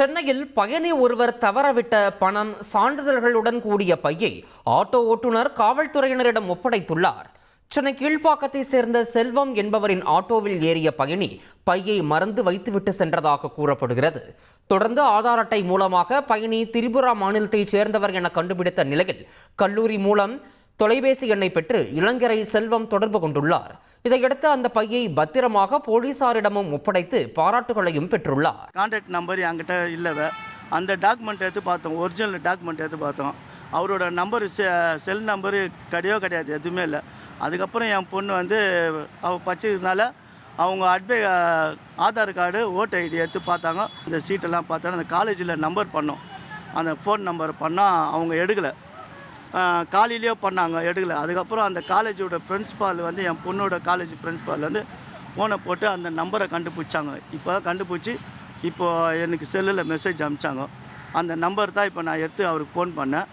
சென்னையில் பயணி ஒருவர் தவறவிட்ட பணம் சான்றிதழ்களுடன் கூடிய பையை ஆட்டோ ஓட்டுநர் காவல்துறையினரிடம் ஒப்படைத்துள்ளார். சென்னை கீழ்ப்பாக்கத்தை சேர்ந்த செல்வம் என்பவரின் ஆட்டோவில் ஏறிய பயணி பையை மறந்து வைத்துவிட்டு சென்றதாக கூறப்படுகிறது. தொடர்ந்து ஆதார் அட்டை மூலமாக பயணி திரிபுரா மாநிலத்தைச் சேர்ந்தவர் என கண்டுபிடித்த நிலையில் கல்லூரி மூலம் தொலைபேசி எண்ணை பெற்று இளங்கரை செல்வம் தொடர்பு கொண்டுள்ளார். இதையடுத்து அந்த பையை பத்திரமாக போலீசாரிடமும் ஒப்படைத்து பாராட்டுகளையும் பெற்றுள்ளார். கான்டாக்ட் நம்பர் என்கிட்ட இல்லவே அந்த டாக்குமெண்ட் எடுத்து பார்த்தோம். ஒரிஜினல் டாக்குமெண்ட் எடுத்து பார்த்தோம். அவரோட நம்பர் செ செல் நம்பரு கிடையவே கிடையாது எதுவுமே இல்லை. அதுக்கப்புறம் என் பொண்ணு வந்து அவள் பச்சதுனால அவங்க அட்வை ஆதார் கார்டு ஓட்டு ஐடி எடுத்து பார்த்தாங்க. இந்த சீட்டெல்லாம் பார்த்தாங்க. அந்த காலேஜில் நம்பர் பண்ணோம். அந்த ஃபோன் நம்பர் பண்ணால் அவங்க எடுக்கலை. காலையிலேயே பண்ணாங்க எடுக்கல. அதுக்கப்புறம் அந்த காலேஜோட பிரின்ஸ்பால் வந்து என் பொண்ணோட காலேஜ் பிரின்ஸ்பால் வந்து ஃபோனை போட்டு அந்த நம்பரை கண்டுபிடிச்சாங்க. இப்போ தான் கண்டுபிடிச்சி இப்போ எனக்கு செல்லில் மெசேஜ் அனுப்பிச்சாங்க. அந்த நம்பர் தான் இப்போ நான் எடுத்து அவருக்கு ஃபோன் பண்ணேன்.